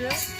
달려?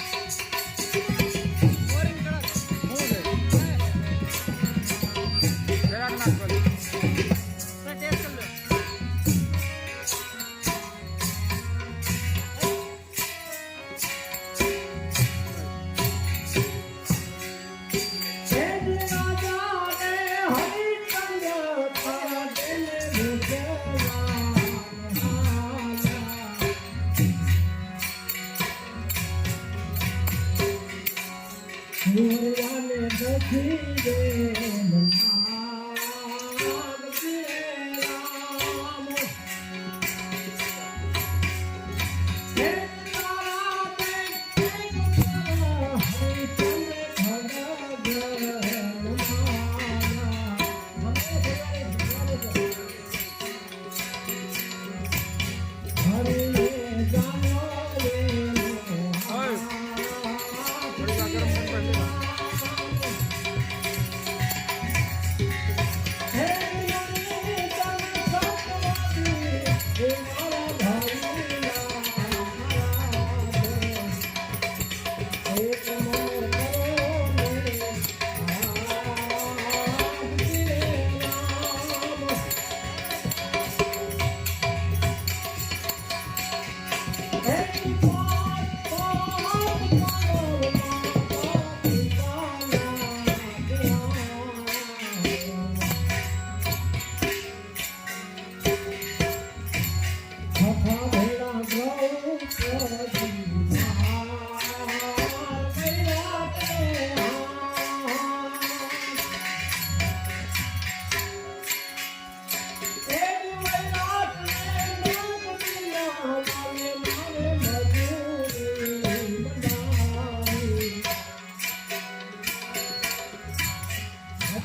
ભૂલાને નથી રે મના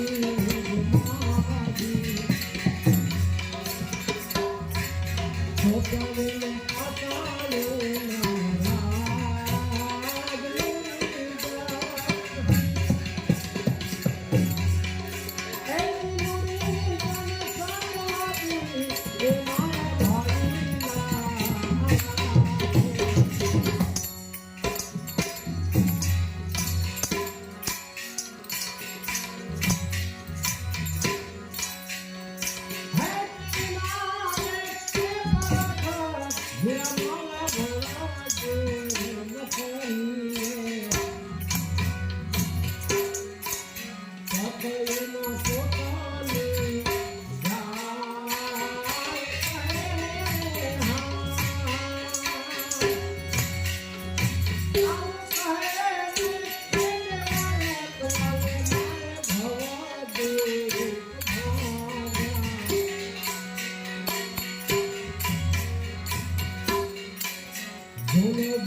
પૂછવાની darling, oh, પાતાળે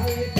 How you